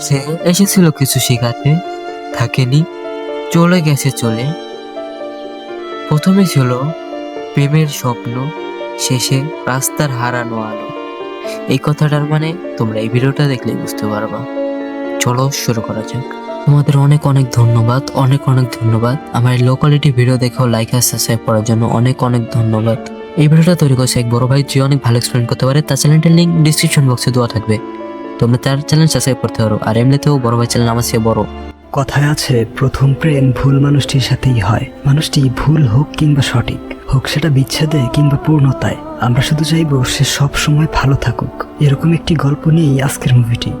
সে এসেছিল কিছু শেখাতে, থাকেনি, চলে গেছে চলে। প্রথমে ছিল প্রেমের স্বপ্ন, শেষে রাস্তার হারানো আলো। এই কথাটার মানে তোমরা এই ভিডিওটা দেখলেই বুঝতে পারবা। চলো শুরু করা যাক। তোমাদের অনেক অনেক ধন্যবাদ, অনেক অনেক ধন্যবাদ। আমার লোকালিটি ভিডিও দেখেও লাইক আর সাবস্ক্রাইব করার জন্য অনেক অনেক ধন্যবাদ। এই ভিডিওটা তৈরি করছে এক বড় ভাই, যে অনেক ভালো এক্সপ্লেন করতে পারে। তার চ্যানেলটির লিঙ্ক ডিসক্রিপশন বক্সে দেওয়া থাকবে। তোমরা তার চ্যানেল সাবস্ক্রাইব করতে পারো। আর এমনিতেও বড় ভাই চ্যানেল আমার চেয়ে বড়। কথায় আছে, প্রথম প্রেম ভুল মানুষটির সাথেই হয়। মানুষটি ভুল হোক কিংবা সঠিক, হোক সেটা বিচ্ছেদে কিংবা পূর্ণতায়, আমরা শুধু চাইব সে সব সময় ভালো থাকুক। এরকম একটি গল্প নিয়েই আজকের মুভিটি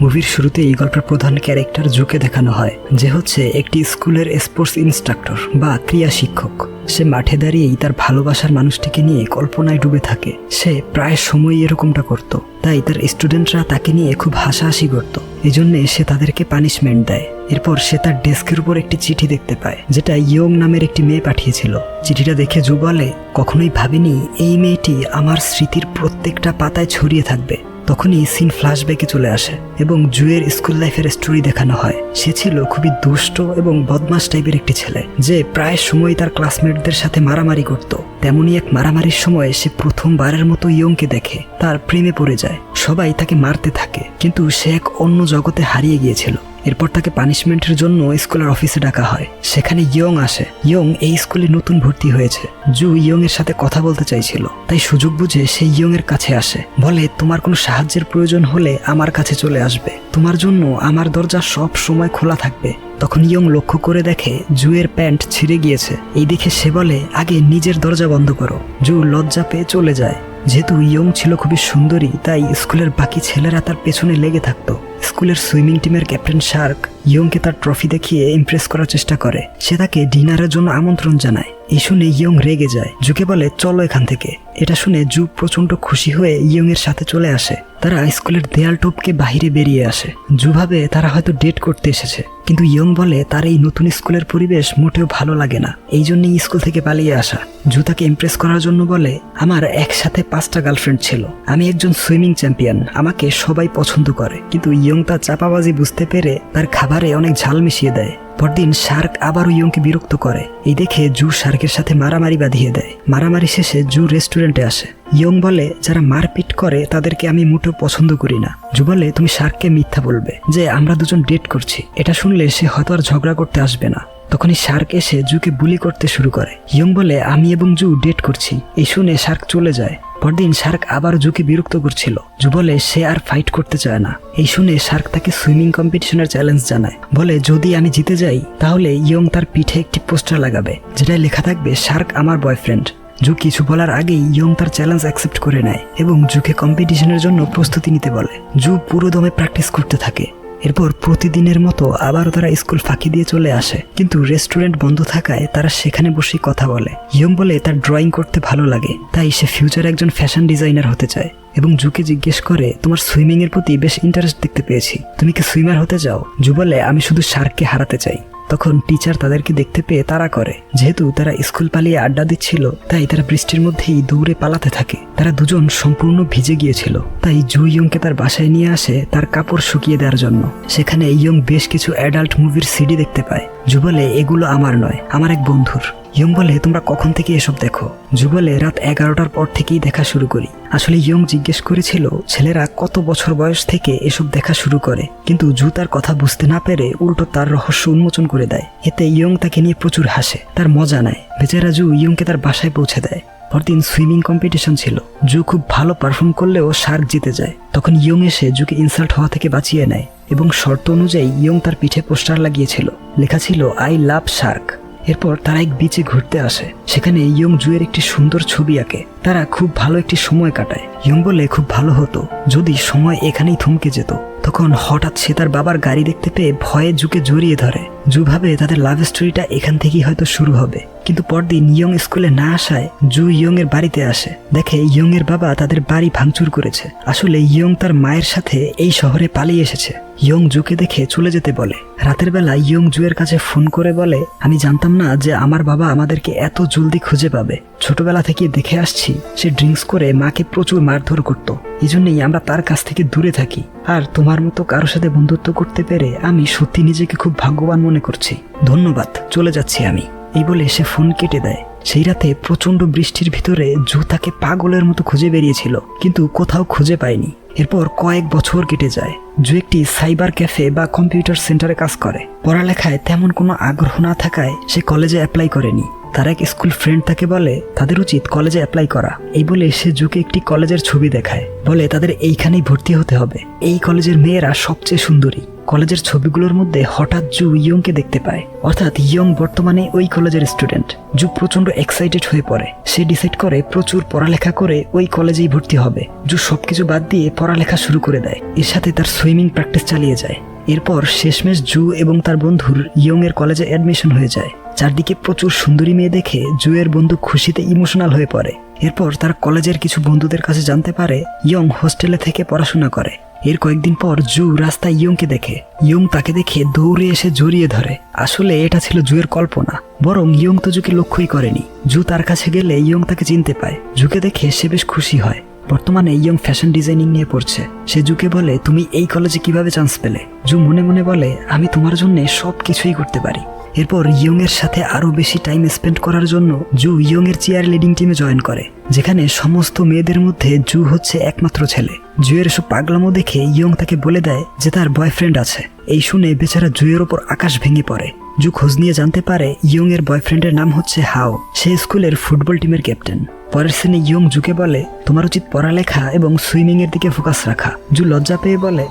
মুভির শুরুতে এই গল্পের প্রধান ক্যারেক্টার জুকে দেখানো হয়, যে হচ্ছে একটি স্কুলের স্পোর্টস ইনস্ট্রাক্টর বা ক্রিয়া শিক্ষক। সে মাঠে দাঁড়িয়েই তার ভালোবাসার মানুষটিকে নিয়ে কল্পনায় ডুবে থাকে। সে প্রায় সময় এরকমটা করত, তাই তার স্টুডেন্টরা তাকে নিয়ে খুব হাসাহাসি করত। এই জন্যে সে তাদেরকে পানিশমেন্ট দেয়। এরপর সে তার ডেস্কের উপর একটি চিঠি দেখতে পায়, যেটা ইয়ং নামের একটি মেয়ে পাঠিয়েছিল। চিঠিটা দেখে জু বলে, কখনোই ভাবিনি এই মেয়েটি আমার স্মৃতির প্রত্যেকটা পাতায় ছড়িয়ে থাকবে। তখনই সিন ফ্ল্যাশব্যাকে চলে আসে এবং জুয়ের স্কুল লাইফের স্টোরি দেখানো হয়। সে ছিল খুবই দুষ্ট এবং বদমাশ টাইপের একটি ছেলে, যে প্রায় সময় তার ক্লাসমেটদের সাথে মারামারি করত। তেমনই এক মারামারির সময় সে প্রথমবারের মতো ইয়ংকে দেখে, তার প্রেমে পড়ে যায়। সবাই তাকে মারতে থাকে, কিন্তু সে এক অন্য জগতে হারিয়ে গিয়েছিল। এরপর তাকে পানিশমেন্টের জন্য স্কুলের অফিসে ডাকা হয়। সেখানে ইয়ং আসে। ইয়ং এই স্কুলে নতুন ভর্তি হয়েছে। জু ইয়ং এর সাথে কথা বলতে চাইছিল। তাই সুযোগ বুঝে সে ইয়ং এর কাছে আসে। বলে, তোমার কোনো সাহায্যের প্রয়োজন হলে আমার কাছে চলে আসবে। তোমার জন্য আমার দরজা সব সময় খোলা থাকবে। তখন ইয়ং লক্ষ্য করে দেখে জুয়ের প্যান্ট ছিঁড়ে গিয়েছে। এই দেখে সে বলে, আগে নিজের দরজা বন্ধ করো। জু লজ্জা পেয়ে চলে যায়। যেহেতু ইয়ং ছিল খুবই সুন্দরী, তাই স্কুলের বাকি ছেলেরা তার পেছনে লেগে থাকতো। স্কুলের সুইমিং টিমের ক্যাপ্টেন শার্ক ইয়ংকে তার ট্রফি দেখিয়ে ইমপ্রেস করার চেষ্টা করে। সে তাকে ডিনারের জন্য আমন্ত্রণ জানায়। এই শুনে ইয়ং রেগে যায়। জুকে বলে, চলো এখান থেকে। এটা শুনে জু প্রচণ্ড খুশি হয়ে ইয়ং এর সাথে চলে আসে। তারা স্কুলের দেয়াল টপকে বাহিরে বেরিয়ে আসে। জু ভাবে, তারা হয়তো ডেট করতে এসেছে। কিন্তু ইয়ং বলে, তার এই নতুন স্কুলের পরিবেশ মোটেও ভালো লাগে না। এই জন্যই স্কুল থেকে পালিয়ে আসা। জু তাকে ইমপ্রেস করার জন্য বলে, আমার একসাথে পাঁচটা গার্লফ্রেন্ড ছিল। আমি একজন সুইমিং চ্যাম্পিয়ন। আমাকে সবাই পছন্দ করে। কিন্তু ইয়ং তার চাপাবাজি বুঝতে পেরে তার খাবারে অনেক ঝাল মিশিয়ে দেয়। পরদিন শার্ক আবারও ইয়ংকে বিরক্ত করে। এই দেখে জু শার্কের সাথে মারামারি বাঁধিয়ে দেয়। মারামারি শেষে জু রেস্টুরেন্টে আসে। ইয়ং বলে, যারা মারপিট করে তাদেরকে আমি মোটেও পছন্দ করি না। জু বলে, তুমি শার্ককে মিথ্যা বলবে যে আমরা দুজন ডেট করছি। এটা শুনলে সে হয়তো আর ঝগড়া করতে আসবে না। তখনই শার্ক এসে জুকে বুলি করতে শুরু করে। ইয়ং বলে, আমি এবং জু ডেট করছি। এই শুনে শার্ক চলে যায়। পরদিন শার্ক আবার জুকে বিরক্ত করছিল। জু বলে, সে আর ফাইট করতে চায় না। এই শুনে শার্ক তাকে সুইমিং কম্পিটিশনের চ্যালেঞ্জ জানায়। বলে, যদি আমি জিতে যাই, তাহলে ইয়ং তার পিঠে একটি পোস্টার লাগাবে, যেটায় লেখা থাকবে, শার্ক আমার বয়ফ্রেন্ড। জু কিছু বলার আগেই ইয়ং তার চ্যালেঞ্জ অ্যাকসেপ্ট করে নেয় এবং জুকে কম্পিটিশনের জন্য প্রস্তুতি নিতে বলে। জু পুরো দমে প্র্যাকটিস করতে থাকে। এরপর প্রতিদিনের মতো আবারও তারা স্কুল ফাঁকি দিয়ে চলে আসে। কিন্তু রেস্টুরেন্ট বন্ধ থাকায় তারা সেখানে বসেই কথা বলে। ইয়ং বলে তার ড্রয়িং করতে ভালো লাগে, তাই সে ফিউচারে একজন ফ্যাশন ডিজাইনার হতে চায় এবং জুকে জিজ্ঞেস করে, তোমার সুইমিংয়ের প্রতি বেশ ইন্টারেস্ট দেখতে পেয়েছি। তুমি কি সুইমার হতে চাও? জু বলে, আমি শুধু শার্ককে হারাতে চাই। তখন টিচার তাদেরকে দেখতে পেয়ে তারা করে। যেহেতু তারা স্কুল পালিয়ে আড্ডা দিচ্ছিল, তাই তারা বৃষ্টির মধ্যেই দৌড়ে পালাতে থাকে। তারা দুজন সম্পূর্ণ ভিজে গিয়েছিল। তাই জু ইয়ংকে তার বাসায় নিয়ে আসে তার কাপড় শুকিয়ে দেওয়ার জন্য। সেখানে ইয়ং বেশ কিছু অ্যাডাল্ট মুভির সিডি দেখতে পায়। জু বলে এগুলো আমার নয়, আমার এক বন্ধুর। ইয়ং বলে, তোমরা কখন থেকে এসব দেখো? জু বলে রাত এগারোটার পর থেকেই দেখা শুরু করি। আসলে ইয়ং জিজ্ঞেস করেছিল, ছেলেরা কত বছর বয়স থেকে এসব দেখা শুরু করে? কিন্তু জু তার কথা বুঝতে না পেরে উল্টো তার রহস্য উন্মোচন করে দেয়। এতে ইয়ং তাকে নিয়ে প্রচুর হাসে, তার মজা নেয়। বেচারা জু ইয়ংকে তার বাসায় পৌঁছে দেয়। পরদিন সুইমিং কম্পিটিশন ছিল। জু খুব ভালো পারফর্ম করলেও শার্ক জিতে যায়। তখন ইয়ং এসে জুকে ইনসাল্ট হওয়া থেকে বাঁচিয়ে নেয়। এবং শর্ত অনুযায়ী ইয়ং তার পিঠে পোস্টার লাগিয়েছিল। লেখা ছিল আই লাভ শার্ক এরপর তারা এক বিচে ঘুরতে আসে। সেখানে ইয়ং জুয়ের একটি সুন্দর ছবি আঁকে। তারা খুব ভালো একটি সময় কাটায়। ইয়ং বলে খুব ভালো হতো। যদি সময় এখানেই থমকে যেত, তখন হঠাৎ সে তার বাবার গাড়ি দেখতে পেয়ে ভয়ে জুকে জড়িয়ে ধরে। জু ভাবে তাদের লাভ স্টোরিটা এখান থেকেই হয়তো শুরু হবে। কিন্তু পরদিন ইয়ং স্কুলে না আসায় জু ইয়ং এর বাড়িতে আসে। দেখে ইয়ং এর বাবা তাদের বাড়ি ভাঙচুর করেছে। আসলে ইয়ং তার মায়ের সাথে এই শহরে পালিয়ে এসেছে। ইয়ং জুকে দেখে চলে যেতে বলে। রাতের বেলা ইয়ং জুয়ের কাছে ফোন করে বলে, আমি জানতাম না যে আমার বাবা আমাদেরকে এত জলদি খুঁজে পাবে। ছোটবেলা থেকে দেখে আসছি সে ড্রিঙ্কস করে মাকে প্রচুর মারধর করত। এই জন্যই আমরা তার কাছ থেকে দূরে থাকি। আর তোমার মতো কারোর সাথে বন্ধুত্ব করতে পেরে আমি সত্যি নিজেকে খুব ভাগ্যবান মনে করছি। ধন্যবাদ, চলে যাচ্ছি আমি। এই বলে সে ফোন কেটে দেয়। সেই রাতে প্রচণ্ড বৃষ্টির ভিতরে জু তাকে পাগলের মতো খুঁজে বেরিয়েছিল, কিন্তু কোথাও খুঁজে পায়নি। এরপর কয়েক বছর কেটে যায়। জু একটি সাইবার ক্যাফে বা কম্পিউটার সেন্টারে কাজ করে। পড়ালেখায় তেমন কোনো আগ্রহ না থাকায় সে কলেজে অ্যাপ্লাই করেনি। তার এক স্কুল ফ্রেন্ড তাকে বলে, তাদের উচিত কলেজে অ্যাপ্লাই করা। এই বলে সে জুকে একটি কলেজের ছবি দেখায়। বলে, তাদের এইখানেই ভর্তি হতে হবে। এই কলেজের মেয়েরা সবচেয়ে সুন্দরী। কলেজের ছবিগুলোর মধ্যে হঠাৎ জু ইয়ংকে দেখতে পায়। অর্থাৎ ইয়ং বর্তমানে ওই কলেজের স্টুডেন্ট। জু প্রচণ্ড এক্সাইটেড হয়ে পড়ে। সে ডিসাইড করে প্রচুর পড়ালেখা করে ওই কলেজেই ভর্তি হবে। জু সবকিছু বাদ দিয়ে পড়ালেখা শুরু করে দেয়। এর সাথে তার সুইমিং প্র্যাকটিস চালিয়ে যায়। এরপর শেষমেশ জু এবং তার বন্ধুর ইয়ং এর কলেজে অ্যাডমিশন হয়ে যায়। চারদিকে প্রচুর সুন্দরী মেয়ে দেখে জুয়ের বন্ধু খুশিতে ইমোশনাল হয়ে পড়ে। এরপর তার কলেজের কিছু বন্ধুদের কাছে জানতে পারে, ইয়ং হোস্টেলে থেকে পড়াশোনা করে। এর কয়েকদিন পর জু রাস্তায় ইয়ংকে দেখে। ইয়ং তাকে দেখে দৌড়ে এসে জড়িয়ে ধরে। আসলে এটা ছিল জুয়ের কল্পনা, বরং ইয়ং তো জুকে লক্ষ্যই করেনি। জু তার কাছে গেলে ইয়ং তাকে চিনতে পায়। জুকে দেখে সে বেশ খুশি হয়। বর্তমানে ইয়ং ফ্যাশন ডিজাইনিং নিয়ে পড়ছে। সে জুকে বলে, তুমি এই কলেজে কীভাবে চান্স পেলে? জু মনে মনে বলে, আমি তোমার জন্য সব কিছুই করতে পারি। এরপর ইয়ং এর সাথে আরও বেশি টাইম স্পেন্ড করার জন্য জু ইয়ং এর চেয়ার লিডিং টিমে জয়েন করে, যেখানে সমস্ত মেয়েদের মধ্যে জু হচ্ছে একমাত্র ছেলে। জুয়ের এসব পাগলামো দেখে ইয়ং তাকে বলে দেয় যে তার বয়ফ্রেন্ড আছে। এই শুনে বেচারা জুয়ের ওপর আকাশ ভেঙে পড়ে। জু খোঁজ নিয়ে জানতে পারে ইয়ং এর বয়ফ্রেন্ডের নাম হচ্ছে হাও। সে স্কুলের ফুটবল টিমের ক্যাপ্টেন পরের শ্রেণি ইয়ং জুকে বলে তোমার উচিত পড়ালেখা এবং সুইমিং এর দিকে ফোকাস রাখা। জু লজ্জা পেয়ে বলে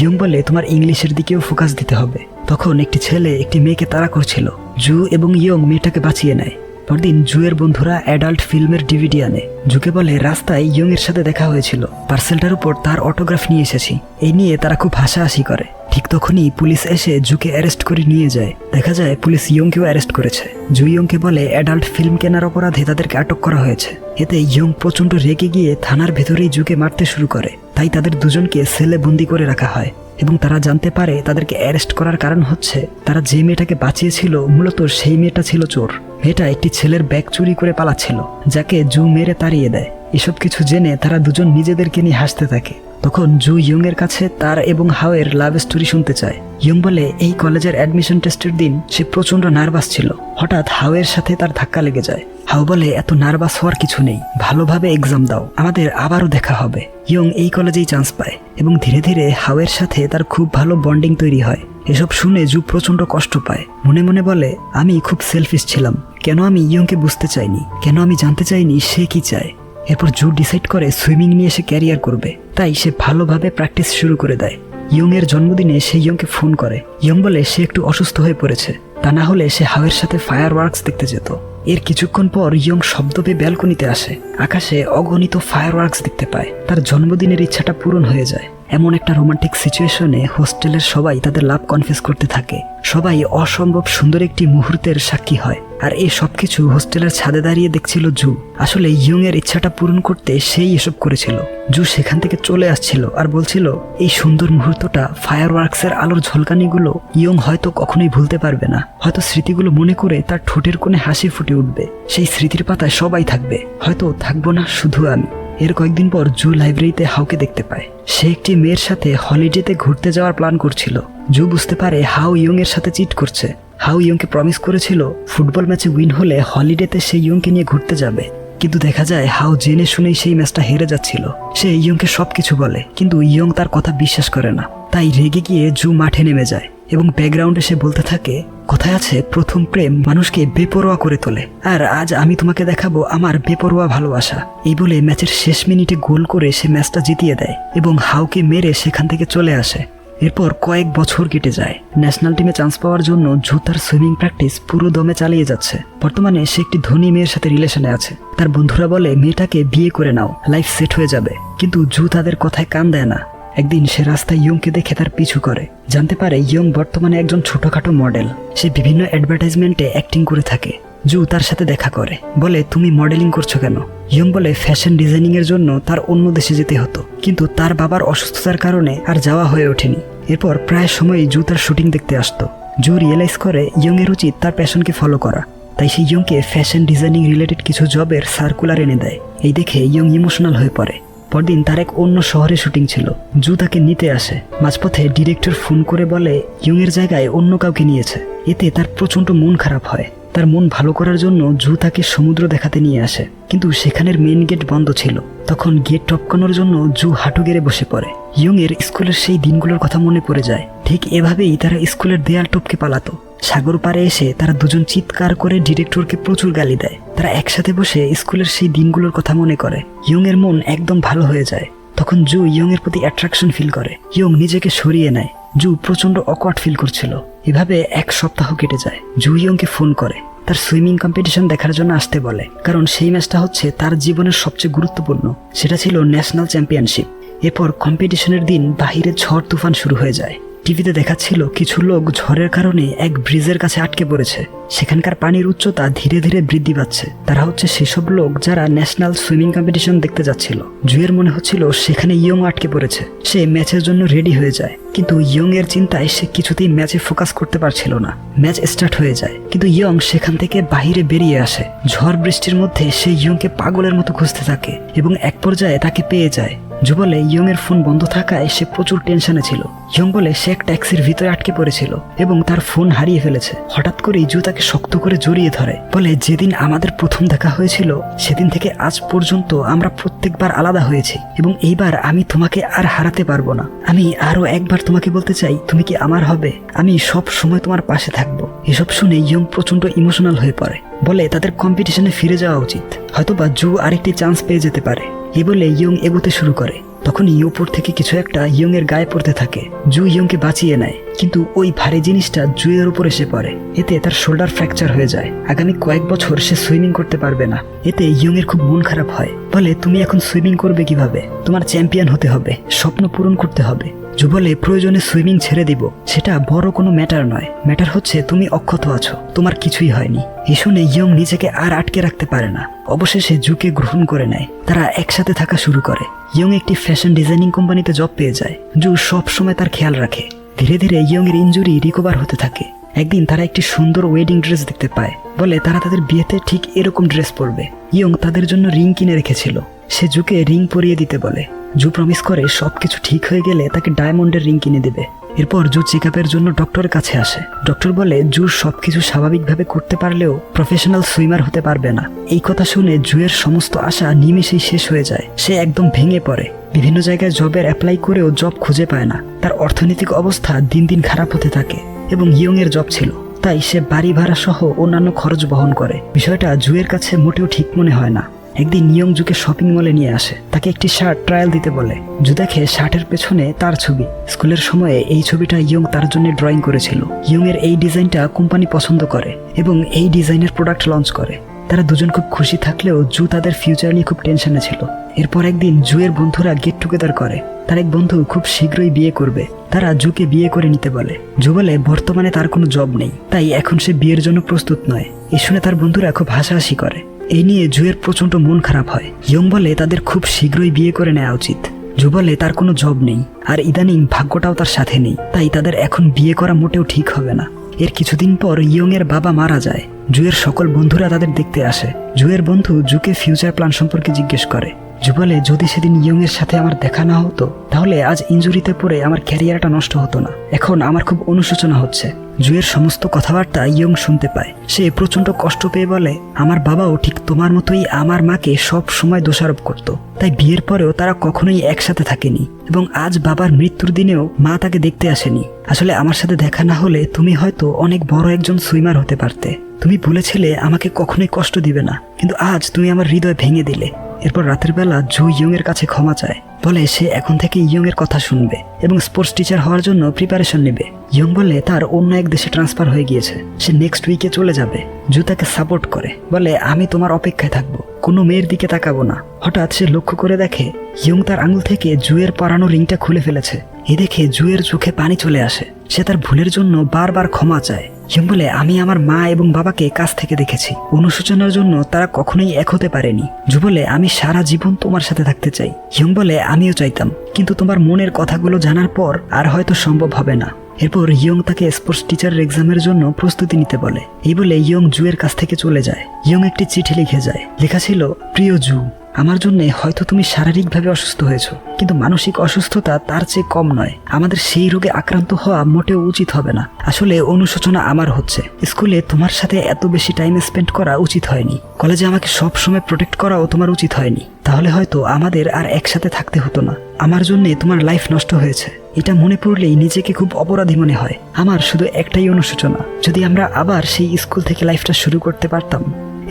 ইয়ং বলে তোমার ইংলিশের দিকেও ফোকাস দিতে হবে। তখন একটি ছেলে একটি মেয়েকে তাড়া করছিল। জু এবং ইয়ং মেয়েটাকে বাঁচিয়ে নেয়। পরদিন জুয়ের বন্ধুরা অ্যাডাল্ট ফিল্মের ডিভিডি আনে। জুকে বলে রাস্তায় ইয়ং এর সাথে দেখা হয়েছিল। পার্সেলটার উপর তার অটোগ্রাফ নিয়ে এসেছি। এই নিয়ে তারা খুব হাসাহাসি করে। ঠিক তখনই পুলিশ এসে জুকে অ্যারেস্ট করে নিয়ে যায়। দেখা যায় পুলিশ ইয়ংকেও অ্যারেস্ট করেছে। জু ইয়ংকে বলে অ্যাডাল্ট ফিল্ম কেনার অপরাধে তাদেরকে আটক করা হয়েছে। এতে ইয়ং প্রচণ্ড রেগে গিয়ে থানার ভেতরেই জুকে মারতে শুরু করে। তাই তাদের দুজনকে সেলে বন্দি করে রাখা হয়। এবং তারা জানতে পারে তাদেরকে অ্যারেস্ট করার কারণ হচ্ছে, তারা যে মেয়েটাকে বাঁচিয়েছিল, মূলত সেই মেয়েটা ছিল চোর। মেয়েটা একটি ছেলের ব্যাগ চুরি করে পালাচ্ছিল, যাকে জু মেরে তাড়িয়ে দেয়। এসব কিছু জেনে তারা দুজন নিজেদেরকে নিয়ে হাসতে থাকে। তখন জু ইয়ং এর কাছে তার এবং হাওয়ের লাভ স্টোরি শুনতে চায়। ইয়ং বলে, এই কলেজের অ্যাডমিশন টেস্টের দিন সে প্রচণ্ড নার্ভাস ছিল। হঠাৎ হাওয়ের সাথে তার ধাক্কা লেগে যায়। হাও বলে, এত নার্ভাস হওয়ার কিছু নেই। ভালোভাবে এক্সাম দাও। আমাদের আবারও দেখা হবে। ইয়ং এই কলেজেই চান্স পায় এবং ধীরে ধীরে হাওয়ের সাথে তার খুব ভালো বন্ডিং তৈরি হয়। এসব শুনে জু প্রচণ্ড কষ্ট পায়। মনে মনে বলে, আমি খুব সেলফিশ ছিলাম। কেন আমি ইয়ংকে বুঝতে চাইনি? কেন আমি জানতে চাইনি সে কি চায়? এরপর জু ডিসাইড করে সুইমিং নিয়ে সে ক্যারিয়ার করবে। তাই সে ভালোভাবে প্র্যাকটিস শুরু করে দেয়। ইয়ং এর জন্মদিনে সে ইয়ংকে ফোন করে। ইয়ং বলে, সে একটু অসুস্থ হয়ে পড়েছে। তা না হলে সে হাওয়ের সাথে ফায়ার ওয়ার্কস দেখতে যেত। এর কিছুক্ষণ পর ইয়ং শব্দ পেয়ে ব্যালকনিতে আসে। আকাশে অগণিত ফায়ার ওয়ার্কস দেখতে পায়। তার জন্মদিনের ইচ্ছাটা পূরণ হয়ে যায়। এমন একটা রোমান্টিক সিচুয়েশনে হোস্টেলের সবাই তাদের লাভ কনফেস করতে থাকে। সবাই অসম্ভব সুন্দর একটি মুহূর্তের সাক্ষী হয়। আর এই সবকিছু হোস্টেলের ছাদে দাঁড়িয়ে দেখছিল জু। আসলে ইয়ং এর ইচ্ছাটা পূরণ করতে সেই এসব করেছিল। জু সেখান থেকে চলে আসছিল আর বলছিল, এই সুন্দর মুহূর্তটা ফায়ার ওয়ার্কসের আলোর ঝলকানিগুলো ইয়ং হয়তো কখনোই ভুলতে পারবে না। হয়তো স্মৃতিগুলো মনে করে তার ঠোঁটের কোণে হাসি ফুটে উঠবে। সেই স্মৃতির পাতায় সবাই থাকবে। হয়তো থাকব না শুধু আমি। এর কয়েকদিন পর জু লাইব্রেরিতে হাউকে দেখতে পায়। সে একটি মেয়ের সাথে হলিডেতে ঘুরতে যাওয়ার প্ল্যান করছিল। জু বুঝতে পারে হাউ ইয়ং এর সাথে চিট করছে। হাউ ইয়ংকে প্রমিস করেছিল, ফুটবল ম্যাচে উইন হলে হলিডেতে সে ইয়ংকে নিয়ে ঘুরতে যাবে। কিন্তু দেখা যায় হাউ জেনে শুনেই সেই ম্যাচটা হেরে যাচ্ছিল। সে ইয়ংকে সবকিছু বলে, কিন্তু ইয়ং তার কথা বিশ্বাস করে না। তাই রেগে গিয়ে জু মাঠে নেমে যায়। এবং ব্যাকগ্রাউন্ডে সে বলতে থাকে, কথায় আছে প্রথম প্রেম মানুষকে বেপরোয়া করে তোলে? আর আজ আমি তোমাকে দেখাবো আমার বেপরোয়া ভালোবাসা। এই বলে ম্যাচের শেষ মিনিটে গোল করে সে ম্যাচটা জিতিয়ে দেয় এবং হাউকে মেরে সেখান থেকে চলে আসে। এরপর কয়েক বছর কেটে যায়। ন্যাশনাল টিমে চান্স পাওয়ার জন্য জুতার সুইমিং প্র্যাকটিস পুরো দমে চালিয়ে যাচ্ছে। বর্তমানে সে একটি ধনী মেয়ের সাথে রিলেশনে আছে। তার বন্ধুরা বলে, মেয়েটাকে বিয়ে করে নাও লাইফ সেট হয়ে যাবে। কিন্তু জু তাদের কথায় কান দেয় না। একদিন সে রাস্তায় ইয়ংকে দেখে তার পিছু করে। জানতে পারে ইয়ং বর্তমানে একজন ছোটখাটো মডেল। সে বিভিন্ন অ্যাডভার্টাইজমেন্টে অ্যাক্টিং করে থাকে। জু তার সাথে দেখা করে। বলে, তুমি মডেলিং করছ কেন? ইয়ং বলে, ফ্যাশন ডিজাইনিং এর জন্য তার অন্য দেশে যেতে হতো। কিন্তু তার বাবার অসুস্থতার কারণে আর যাওয়া হয়ে ওঠেনি। এরপর প্রায় সময়ই জু তার শুটিং দেখতে আসতো। জু রিয়েলাইজ করে ইয়ং এর উচিত তার প্যাশনকে ফলো করা। তাই সে ইয়ংকে ফ্যাশন ডিজাইনিং রিলেটেড কিছু জবের সার্কুলার এনে দেয়। এই দেখে ইয়ং ইমোশনাল হয়ে পড়ে। পরদিন তার এক অন্য শহরে শুটিং ছিল। জু তাকে নিতে আসে। মাঝপথে ডিরেক্টর ফোন করে বলে ইয়ং এর জায়গায় অন্য কাউকে নিয়েছে। এতে তার প্রচণ্ড মন খারাপ হয়। তার মন ভালো করার জন্য জু তাকে সমুদ্র দেখাতে নিয়ে আসে। কিন্তু সেখানের মেন গেট বন্ধ ছিল। তখন গেট টপকানোর জন্য জু হাঁটু গেড়ে বসে পড়ে। ইয়ং এর স্কুলের সেই দিনগুলোর কথা মনে পড়ে যায়। ঠিক এভাবেই তারা স্কুলের দেয়াল টপকে পালাতো। সাগর পাড়ে এসে তারা দুজন চিৎকার করে ডিরেক্টরকে প্রচুর গালি দেয়। তারা একসাথে বসে স্কুলের সেই দিনগুলোর কথা মনে করে। ইয়ং এর মন একদম ভালো হয়ে যায়। তখন জু ইয়ং এর প্রতি অ্যাট্রাকশন ফিল করে। ইয়ং নিজেকে সরিয়ে নেয়। জু প্রচণ্ড অকওয়ার্ড ফিল করছিল। এভাবে এক সপ্তাহ কেটে যায়। জু ইয়ংকে ফোন করে। তার সুইমিং কম্পিটিশন দেখার জন্য আসতে বলে। কারণ সেই ম্যাচটা হচ্ছে তার জীবনের সবচেয়ে গুরুত্বপূর্ণ। সেটা ছিল ন্যাশনাল চ্যাম্পিয়নশিপ এরপর কম্পিটিশনের দিন বাহিরে ঝড় তুফান শুরু হয়ে যায়। টিভিতে দেখাচ্ছিল কিছু লোক ঝড়ের কারণে এক ব্রিজের কাছে আটকে পড়েছে। সেখানকার পানির উচ্চতা ধীরে ধীরে বৃদ্ধি পাচ্ছে। তারা হচ্ছে সেসব লোক যারা ন্যাশনাল সুইমিং কম্পিটিশন দেখতে যাচ্ছিল। জুয়ের মনে হচ্ছিল সেখানে ইয়ং আটকে পড়েছে। সে ম্যাচের জন্য রেডি হয়ে যায়। কিন্তু ইয়ং এর চিন্তায় সে কিছুতেই ম্যাচে ফোকাস করতে পারছিল না। ম্যাচ স্টার্ট হয়ে যায়। কিন্তু ইয়ং সেখান থেকে বাহিরে বেরিয়ে আসে। ঝড় বৃষ্টির মধ্যে সে ইয়ংকে পাগলের মতো খুঁজতে থাকে এবং এক পর্যায়ে তাকে পেয়ে যায়। জু বলে ইয়ং এর ফোন বন্ধ থাকায় সে প্রচুর টেনশনে ছিল। ইয়ং বলে সে এক ট্যাক্সির ভিতরে আটকে পড়েছিল এবং তার ফোন হারিয়ে ফেলেছে। হঠাৎ করেই জু তাকে শক্ত করে জড়িয়ে ধরে। বলে, যেদিন আমাদের প্রথম দেখা হয়েছিল, সেদিন থেকে আজ পর্যন্ত আমরা প্রত্যেকবার আলাদা হয়েছি এবং এইবার আমি তোমাকে আর হারাতে পারব না। আমি আরও একবার তোমাকে বলতে চাই, তুমি কি আমার হবে? আমি সব সময় তোমার পাশে থাকব এসব শুনে ইয়ং প্রচণ্ড ইমোশনাল হয়ে পড়ে। বলে, তাদের কম্পিটিশনে ফিরে যাওয়া উচিত। হয়তোবা জু আরেকটি চান্স পেয়ে যেতে পারে। এই বলে ইয়ং এগোতে শুরু করে। তখনই উপর থেকে কিছু একটা ইয়ং এর গায়ে পড়তে থাকে। জু ইয়ংকে বাঁচিয়ে নেয়, কিন্তু ওই ভারী জিনিসটা জুয়ের উপর এসে পড়ে। এতে তার শোল্ডার ফ্র্যাকচার হয়ে যায়। আগামী কয়েক বছর সে সুইমিং করতে পারবে না। এতে ইয়ং এর খুব মন খারাপ হয়। বলে, তুমি এখন সুইমিং করবে কীভাবে? তোমার চ্যাম্পিয়ন হতে হবে, স্বপ্ন পূরণ করতে হবে। জু বলে, প্রয়োজনে সুইমিং ছেড়ে দিব। সেটা বড় কোনো ম্যাটার নয়। ম্যাটার হচ্ছে তুমি অক্ষত আছো। তোমার কিছুই হয়নি। এই শুনে ইয়ং নিজেকে আর আটকে রাখতে পারে না। অবশেষে জুকে গ্রহণ করে নেয়। তারা একসাথে থাকা শুরু করে। ইয়ং একটি ফ্যাশন ডিজাইনিং কোম্পানিতে জব পেয়ে যায় জু সবসময় তার খেয়াল রাখে। ধীরে ধীরে ইয়ং এর ইঞ্জুরি রিকভার হতে থাকে। একদিন তারা একটি সুন্দর ওয়েডিং ড্রেস দেখতে পায়, বলে তারা তাদের বিয়েতে ঠিক এরকম ড্রেস পরবে। ইয়ং তাদের জন্য রিং কিনে রেখেছিল। সে জুকে রিং পরিয়ে দিতে বলে। জু প্রমিস করে সবকিছু ঠিক হয়ে গেলে তাকে ডায়মন্ডের রিং কিনে দেবে। এরপর জু চেক জন্য ডক্টরের কাছে আসে। ডক্টর বলে, জু, সবকিছু স্বাভাবিকভাবে করতে পারলেও প্রফেশনাল সুইমার হতে পারবে না। এই কথা শুনে জুয়ের সমস্ত আশা নিমেষেই শেষ হয়ে যায়। সে একদম ভেঙে পড়ে। বিভিন্ন জায়গায় জবের অ্যাপ্লাই করেও জব খুঁজে পায় না। তার অর্থনৈতিক অবস্থা দিন দিন খারাপ হতে থাকে এবং ইয়ং এর জব ছিল। তাই সে বাড়ি ভাড়া সহ অন্যান্য খরচ বহন করে। বিষয়টা জুয়ের কাছে মোটেও ঠিক মনে হয় না। একদিন নিয়ম জুকে শপিং মলে নিয়ে আসে। তাকে একটি শার্ট ট্রায়াল দিতে বলে। জু দেখে শার্টের পেছনে তার ছবি। স্কুলের সময়ে এই ছবিটা ইয়ং তার জন্য ড্রয়িং করেছিল। ইয়ং এর এই ডিজাইনটা কোম্পানি পছন্দ করে এবং এই ডিজাইনের প্রোডাক্ট লঞ্চ করে। তারা দুজন খুব খুশি থাকলেও জু তাদের ফিউচার নিয়ে খুব টেনশনে ছিল। এরপর একদিন জুয়ের বন্ধুরা গেট টুগেদার করে। তার এক বন্ধু খুব শীঘ্রই বিয়ে করবে। তারা জুকে বিয়ে করে নিতে বলে। জু বলে, বর্তমানে তার কোনো জব নেই। তাই এখন সে বিয়ের জন্য প্রস্তুত নয়। এই শুনে তার বন্ধুরা খুব হাসাহাসি করে। এই নিয়ে জুয়ের প্রচণ্ড মন খারাপ হয়। ইয়ং বলে তাদের খুব শীঘ্রই বিয়ে করে নেওয়া উচিত। জু বলে, তার কোনো জব নেই। আর ইদানিং ভাগ্যটাও তার সাথে নেই। তাই তাদের এখন বিয়ে করা মোটেও ঠিক হবে না। এর কিছুদিন পর ইয়ং এর বাবা মারা যায়। জুয়ের সকল বন্ধুরা তাদের দেখতে আসে। জুয়ের বন্ধু জুকে ফিউচার প্ল্যান সম্পর্কে জিজ্ঞেস করে। জু বলে, যদি সেদিন ইয়ং এর সাথে আমার দেখা না হতো, তাহলে আজ ইঞ্জুরিতে পড়ে আমার ক্যারিয়ারটা নষ্ট হতো না। এখন আমার খুব অনুশোচনা হচ্ছে। জুয়ের সমস্ত কথাবার্তা ইয়ং শুনতে পায়। সে প্রচণ্ড কষ্ট পেয়ে বলে, আমার বাবাও ঠিক তোমার মতোই আমার মাকে সব সময় দোষারোপ করত। তাই বিয়ের পরেও তারা কখনোই একসাথে থাকেনি এবং আজ বাবার মৃত্যুর দিনেও মা তাকে দেখতে আসেনি। আসলে আমার সাথে দেখা না হলে তুমি হয়তো অনেক বড় একজন সুইমার হতে পারতে। তুমি বলেছিলে আমাকে কখনোই কষ্ট দিবে না। কিন্তু আজ তুমি আমার হৃদয় ভেঙে দিলে। এরপর রাতের বেলা জু ইয়ং এর কাছে ক্ষমা চায়। বলে, সে এখন থেকে ইয়ং এর কথা শুনবে এবং স্পোর্টস টিচার হওয়ার জন্য প্রিপারেশন নেবে। ইয়ং বলে, তার অন্য এক দেশে ট্রান্সফার হয়ে গিয়েছে। সে নেক্সট উইকে চলে যাবে। জু তাকে সাপোর্ট করে। বলে, আমি তোমার অপেক্ষায় থাকব। কোনো মেয়ের দিকে তাকাবো না। হঠাৎ সে লক্ষ্য করে দেখে, ইয়ং তার আঙুল থেকে জুয়ের পরানো রিংটা খুলে ফেলেছে। এ দেখে জুয়ের চোখে পানি চলে আসে। সে তার ভুলের জন্য বারবার ক্ষমা চায়। ইয়ং বলে আমি আমার মা এবং বাবাকে কাছ থেকে দেখেছি। অনুশোচনার জন্য তারা কখনোই এক হতে পারেনি। জু বলে আমি সারা জীবন তোমার সাথে থাকতে চাই। ইয়ং বলে আমিও চাইতাম। কিন্তু তোমার মনের কথাগুলো জানার পর আর হয়তো সম্ভব হবে না। এরপর ইয়ং তাকে স্পোর্টস টিচারের এক্সামের জন্য প্রস্তুতি নিতে বলে। এই বলে ইয়ং জুয়ের কাছ থেকে চলে যায়। ইয়ং একটি চিঠি লিখে যায়। লেখা ছিল, প্রিয় জু আমার জন্য হয়তো তুমি শারীরিকভাবে অসুস্থ হয়েছো, কিন্তু মানসিক অসুস্থতা তার চেয়ে কম নয়। আমাদের সেই রোগে আক্রান্ত হওয়া মোটেও উচিত হবে না। আসলে অনুশোচনা আমার হচ্ছে। স্কুলে তোমার সাথে এত বেশি টাইম স্পেন্ড করা উচিত হয়নি। কলেজে আমাকে সব সময় প্রোটেক্ট করাও তোমার উচিত হয়নি। তাহলে হয়তো আমাদের আর একসাথে থাকতে হতো না। আমার জন্যে তোমার লাইফ নষ্ট হয়েছে। এটা মনে পড়লেই নিজেকে খুব অপরাধী মনে হয়। আমার শুধু একটাই অনুশোচনা, যদি আমরা আবার সেই স্কুল থেকে লাইফটা শুরু করতে পারতাম।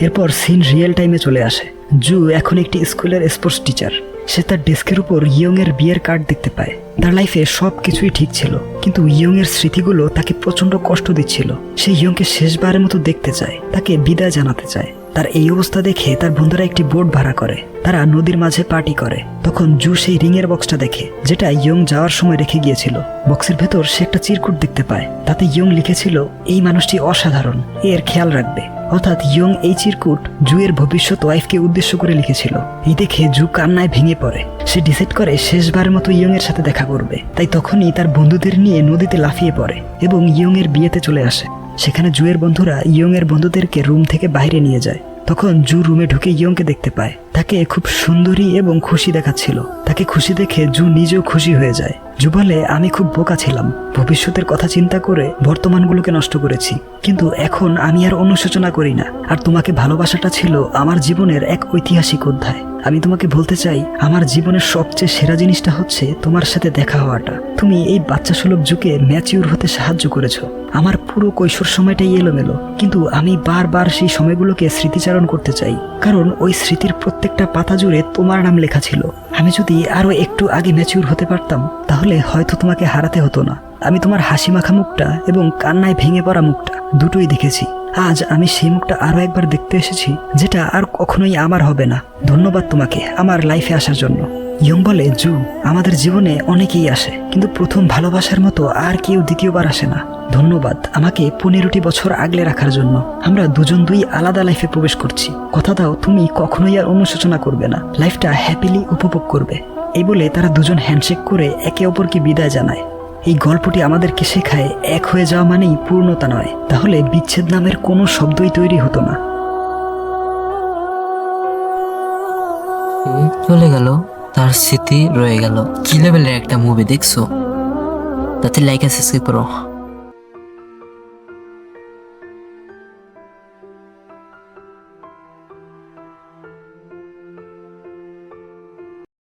এরপর সিন রিয়েল টাইমে চলে আসে। জু এখন একটি স্কুলের স্পোর্টস টিচার সে তার ডেস্কের উপর ইয়ংয়ের বিয়ের কার্ড দেখতে পায়। তার লাইফে সব কিছুই ঠিক ছিল, কিন্তু ইয়ংয়ের স্মৃতিগুলো তাকে প্রচণ্ড কষ্ট দিচ্ছিল। সে ইয়ংকে শেষবারের মতো দেখতে চায়, তাকে বিদায় জানাতে চায়। তার এই অবস্থা দেখে তার বন্ধুরা একটি বোট ভাড়া করে। তারা নদীর মাঝে পার্টি করে। তখন জু সেই রিং এর বক্সটা দেখে, যেটা ইয়ং যাওয়ার সময় রেখে গিয়েছিল। বক্সের ভেতর সে একটা চিরকুট দেখতে পায়। তাতে ইয়ং লিখেছিল, এই মানুষটি অসাধারণ এর খেয়াল রাখবে। অর্থাৎ ইয়ং এই চিরকুট জুয়ের ভবিষ্যৎ ওয়াইফকে উদ্দেশ্য করে লিখেছিল। এই দেখে জু কান্নায় ভেঙে পড়ে। সে ডিসাইড করে, শেষবারের মতো ইয়ং এর সাথে দেখা করবে। তাই তখনই তার বন্ধুদের নিয়ে নদীতে লাফিয়ে পড়ে এবং ইয়ং এর বিয়েতে চলে আসে। সেখানে জুয়ের বন্ধুরা ইয়ং এর বন্ধুদেরকে রুম থেকে বাইরে নিয়ে যায়। তখন জু রুমে ঢুকে ইয়ংকে দেখতে পায়। তাকে খুব সুন্দরী এবং খুশি দেখাচ্ছিল। তাকে খুশি দেখে জু নিজেও খুশি হয়ে যায়। জু বলে আমি খুব বোকা ছিলাম। ভবিষ্যতের কথা চিন্তা করে বর্তমানগুলোকে নষ্ট করেছি। কিন্তু এখন আমি আর অনুশোচনা করি না। আর তোমাকে ভালোবাসাটা ছিল আমার জীবনের এক ঐতিহাসিক অধ্যায়। আমি তোমাকে বলতে চাই, আমার জীবনের সবচেয়ে সেরা জিনিসটা হচ্ছে তোমার সাথে দেখা হওয়াটা। তুমি এই বাচ্চা সুলভ যুগে ম্যাচিউর হতে সাহায্য করেছ। আমার পুরো কৈশোর সময়টাই এলোমেলো। কিন্তু আমি বারবার সেই সময়গুলোকে স্মৃতিচারণ করতে চাই। কারণ ওই স্মৃতির প্রত্যেকটা পাতা জুড়ে তোমার নাম লেখা ছিল। আমি যদি আরও একটু আগে ম্যাচিউর হতে পারতাম, তাহলে হয়তো তোমাকে হারাতে হতো না। আমি তোমার হাসি মাখা মুখটা এবং কান্নায় ভেঙে পড়া মুখটা দুটোই দেখেছি। আজ আমি সেই মুখটা আরও একবার দেখতে এসেছি, যেটা আর কখনোই আমার হবে না। ধন্যবাদ তোমাকে আমার লাইফে আসার জন্য। ইয়ং বলে, জু, আমাদের জীবনে অনেকেই আসে, কিন্তু প্রথম ভালোবাসার মতো আর কেউ দ্বিতীয়বার আসে না। ধন্যবাদ আমাকে পনেরোটি বছর আগলে রাখার জন্য। আমরা দুজন দুই আলাদা লাইফে প্রবেশ করছি। কথা দাও, তুমি কখনোই আর অনুশোচনা করবে না। লাইফটা হ্যাপিলি উপভোগ করবে। এই বলে তারা দুজন হ্যান্ডশেক করে একে অপরকে বিদায় জানায়। এই গল্পটি আমাদেরকে শেখায়, এক হয়ে যাওয়া মানেই পূর্ণতা নয়। তাহলে বিচ্ছেদ নামের কোনো শব্দই তৈরি হতো না। চলে গেল, তার স্মৃতি রয়ে গেল। কি লেভেলের একটা মুভি দেখছ? তাতে লাইক সাবস্ক্রাইব করো।